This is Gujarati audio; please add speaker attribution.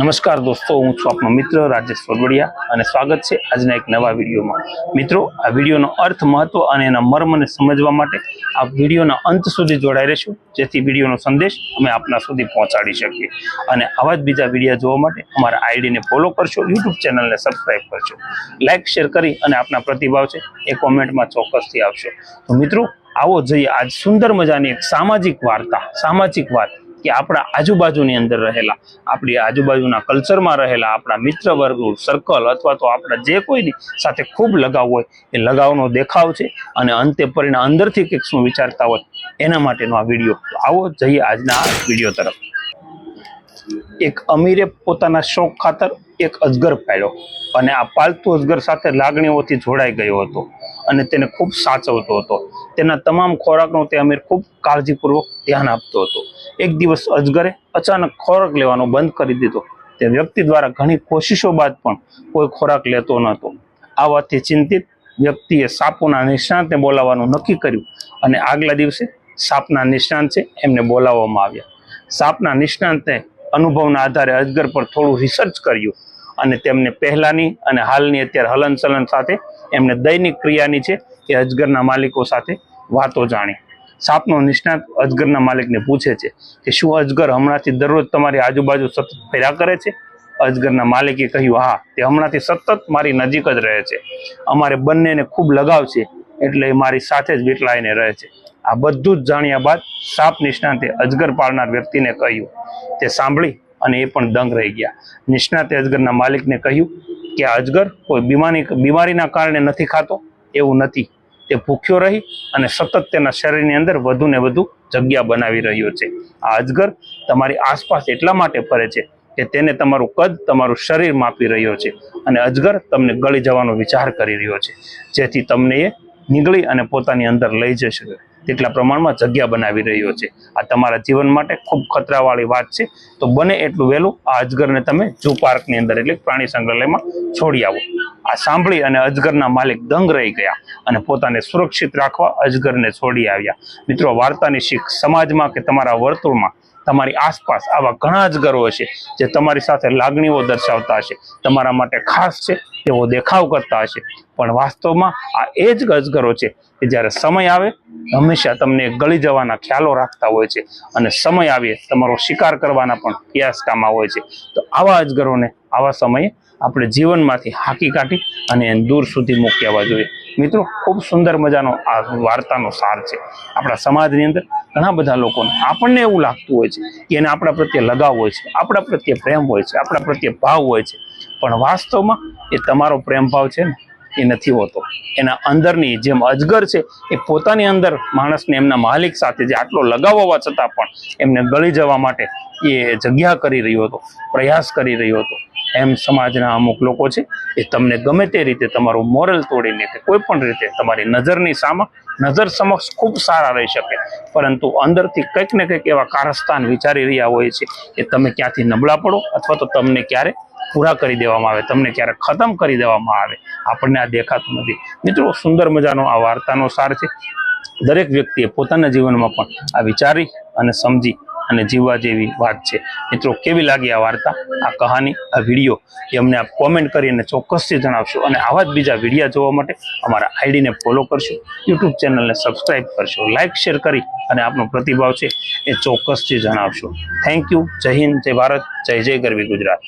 Speaker 1: નમસ્કાર દોસ્તો, હું છું આપનો મિત્ર રાજેશ સોરવડિયા અને સ્વાગત છે આજના એક નવા વિડીયોમાં. મિત્રો, આ વિડીયોનો અર્થ મહત્વ અને એના મર્મને સમજવા માટે આ વિડીયોના અંત સુધી જોડાઈ રહેશું, જેથી વિડીયોનો સંદેશ અમે આપના સુધી પહોંચાડી શકીએ. અને આવા જ બીજા વીડિયો જોવા માટે અમારા આઈડીને ફોલો કરશો, યુટ્યુબ ચેનલને સબસ્ક્રાઈબ કરશો. લાઇક શેર કરી અને આપના પ્રતિભાવ છે એ કોમેન્ટમાં ચોક્કસથી આપશો. તો મિત્રો, આવો જઈએ આજ સુંદર મજાની એક સામાજિક વાર્તા, સામાજિક વાત. કે આપણા આજુબાજુની અંદર રહેલા, આપણી આજુબાજુના કલ્ચરમાં રહેલા, આપણા મિત્ર વર્ગનું સર્કલ અથવા તો આપણા જે કોઈની સાથે ખૂબ લગાવ હોય, એ લગાવનો દેખાવ છે અને અંતે પરિણામ અંદરથી કંઈક શું વિચારતા હોય, એના માટેનો આ વીડિયો. આવો જઈએ આજના વીડિયો તરફ. એક અમીરે પોતાના શોખ ખાતર એક અજગર પાડ્યો અને આ પાલતુ અજગર સાથે લાગણીઓથી જોડાઈ ગયો હતો અને તેને ખૂબ સાચવતો હતો. તેના તમામ ખોરાકનો તે અમીર ખૂબ કાળજીપૂર્વક ધ્યાન આપતો હતો. એક દિવસ અજગરે અચાનક ખોરાક લેવાનો બંધ કરી દીધો. તે વ્યક્તિ દ્વારા ઘણી કોશિશો બાદ પણ કોઈ ખોરાક લેતો ન હતો આ વાતથી ચિંતિત વ્યક્તિએ સાપોના નિષ્ણાંતને બોલાવવાનું નક્કી કર્યું અને આગલા દિવસે સાપના નિષ્ણાંત છે એમને બોલાવવામાં આવ્યા. સાપના નિષ્ણાંતે અનુભવના આધારે અજગર પર થોડું રિસર્ચ કર્યું અને તેમને પહેલાંની અને હાલની અત્યારે હલનચલન સાથે એમને દૈનિક ક્રિયાની છે એ અજગરના માલિકો સાથે વાતો જાણી. સાપનો નિષ્ણાત અજગરના માલિકને પૂછે છે કે શું અજગર હમણાંથી દરરોજ તમારી આજુબાજુ સતત ફર્યા કરે છે? અજગરના માલિકે કહ્યું, હા, તે હમણાંથી સતત મારી નજીક જ રહે છે. અમારે બંનેને ખૂબ લગાવ છે, એટલે મારી સાથે જ વીટલાઈને રહે છે. આ બધું જ જાણ્યા બાદ સાપ નિષ્ણાતે અજગર પાળનાર વ્યક્તિને કહ્યું, તે સાંભળી. અને એ પણ દંગ રહી ગયા. નિષ્ણાતે અજગરના માલિકને કહ્યું કે અજગર કોઈ બીમારી બીમારીના કારણે નથી ખાતો? એવું નથી. તે ભૂખ્યો રહી અને સતત તેના શરીરની અંદર વધુ ને વધુ જગ્યા બનાવી રહ્યો છે. આ અજગર તમારી આસપાસ એટલા માટે ફરે છે કે તેને તમારું કદ, તમારું શરીર માપી રહ્યો છે અને અજગર તમને ગળી જવાનો વિચાર કરી રહ્યો છે. જેથી તમને એ નીકળી અને પોતાની અંદર લઈ જઈ શકે. તેટલા પ્રમાણમાં જગ્યા બનાવી રહ્યો છે. આ તમારા જીવન માટે ખૂબ ખતરાવાળી વાત છે. તો બને એટલું વહેલું આ અજગરને તમે ઝૂ પાર્કની અંદર એટલે પ્રાણી સંગ્રહાલયમાં છોડી આવો. આ સાંભળી અને અજગરના માલિક દંગ રહી ગયા અને પોતાને સુરક્ષિત રાખવા અજગરને છોડી આવ્યા. મિત્રો, વાર્તાની શીખ સમાજમાં કે તમારા વર્તુળમાં તમારી આસપાસ આવા ઘણા અજગરો હશે જે તમારી સાથે લાગણીઓ દર્શાવતા હશે. તમારા માટે ખાસ છે તેવો દેખાવ કરતા હશે. પણ વાસ્તવમાં આ એ જ અજગરો છે કે જ્યારે સમય આવે, હંમેશા તમને ગળી જવાના ખ્યાલો રાખતા હોય છે અને સમય આવે તમારો શિકાર કરવાના પણ પ્રયાસ કામમાં હોય છે. તો આવા અજગરોને આવા સમયે આપણે જીવનમાંથી હાકી કાઢી અને એને દૂર સુધી મૂકી આવવા જોઈએ. મિત્રો, ખૂબ સુંદર મજાનો આ વાર્તાનો સાર છે. આપણા સમાજની અંદર ઘણા બધા લોકોને આપણને એવું લાગતું હોય છે કે એને આપણા પ્રત્યે લગાવ હોય છે, આપણા પ્રત્યે પ્રેમ હોય છે, આપણા પ્રત્યે ભાવ હોય છે. પણ વાસ્તવમાં એ તમારો પ્રેમભાવ છે ને, એ નથી હોતો. એના અંદરની જેમ અજગર છે, એ પોતાની અંદર માણસને એમના માલિક સાથે જે આટલો લગાવ હોવા છતાં પણ એમને ગળી જવા માટે એ જગ્યા કરી રહ્યો હતો, પ્રયાસ કરી રહ્યો હતો. એમ સમાજના અમુક લોકો છે, એ તમને ગમે તે રીતે તમારું મોરલ તોડીને કે કોઈ પણ રીતે તમારી નજરની સામે, નજર સમક્ષ ખૂબ સારા રહી શકે. પરંતુ અંદરથી કંઈક ને કંઈક એવા કારસ્તાન વિચારી રહ્યા હોય છે, કે તમે ક્યાંથી નબળા પડો, અથવા તો તમને ક્યારે પૂરા કરી દેવામાં આવે, તમને ક્યારે ખતમ કરી દેવામાં આવે, આપણને આ દેખાતું નથી. મિત્રો, સુંદર મજાનો આ વાર્તાનો સાર છે. દરેક વ્યક્તિએ પોતાના જીવનમાં પણ આ વિચારી અને સમજી અને જીવવા જેવી વાત છે. મિત્રો, કેવી લાગી આ વાર્તા, આ કહાની, આ વીડિયો? એ અમને આપ કોમેન્ટ કરીને ચોક્કસથી જણાવશો. અને આવા જ બીજા વિડીયા જોવા માટે અમારા આઈડીને ફોલો કરશો યુટ્યુબ ચેનલને સબસ્ક્રાઈબ કરશો લાઇક શેર કરી અને આપનો પ્રતિભાવ છે એ ચોક્કસથી જણાવશો. થેન્ક યુ જય હિન્દ, જય ભારત, જય જય ગરવી ગુજરાત.